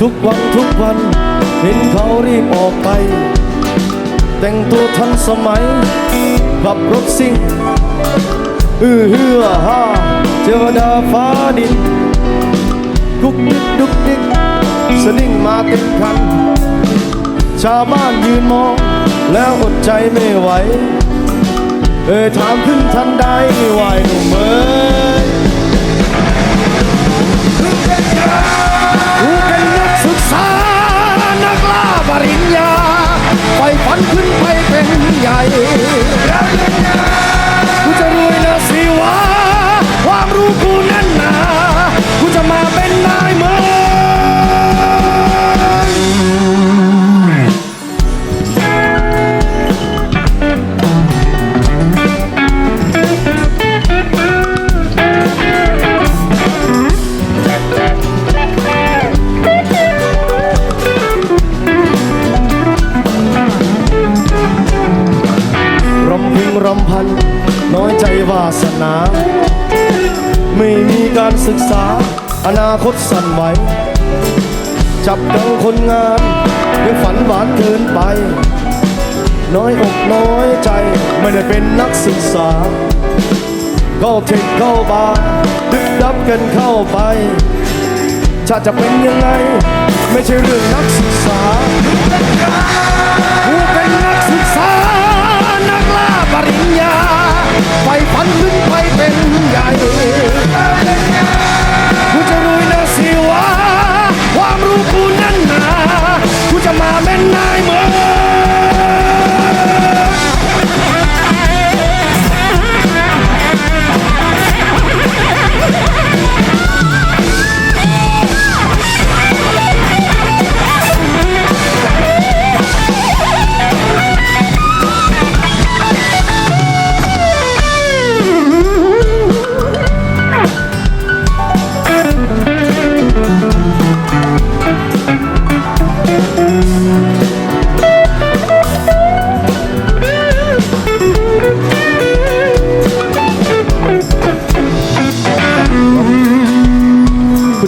ทุกวันทุกวัน เห็นเขารีบออกไป แต่งตัวทันสมัยขับรถซิ่งอือฮือฮ่าเทวดาฟ้าดินกุกดิกดุกดิกสนิ่งมาเต็มคัน ชาวบ้านยืนมอง แล้วอดใจไม่ไหว เอ่ยถามขึ้นทันใดวายหนุ่มเอ๋ย เสนา ไม่มีการศึกษา อนาคตสั่นไหว จับกังคนงานยังฝันหวานเกินไป น้อยอกน้อยใจไม่ได้เป็นนักศึกษา ก็เทคเข้าบาร์ดึกดับกันเข้าไปชาติจะเป็นยังไง ไม่ใช่เรื่องนักศึกษา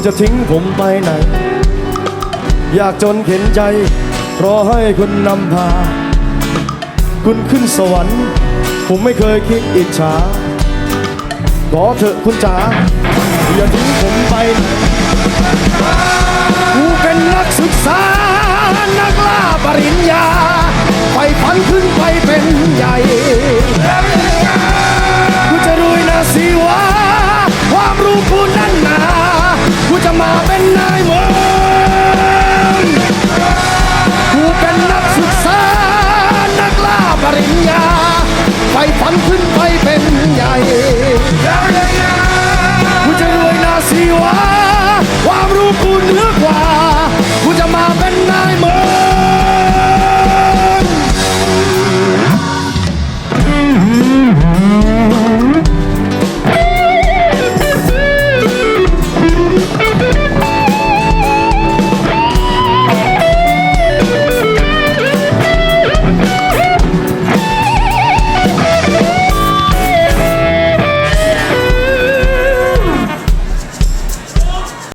คุณจะทิ้งผมไปไหน อยากจนเข็นใจ รอให้คุณนำพา คุณขึ้นสวรรค์ ผมไม่เคยคิดอิจฉา ขอเถอะคุณจ๋าอย่าทิ้งผมไปกูเป็นนักศึกษา นักล่าปริญญาไฟฝันขึ้นไปเป็นใหญ่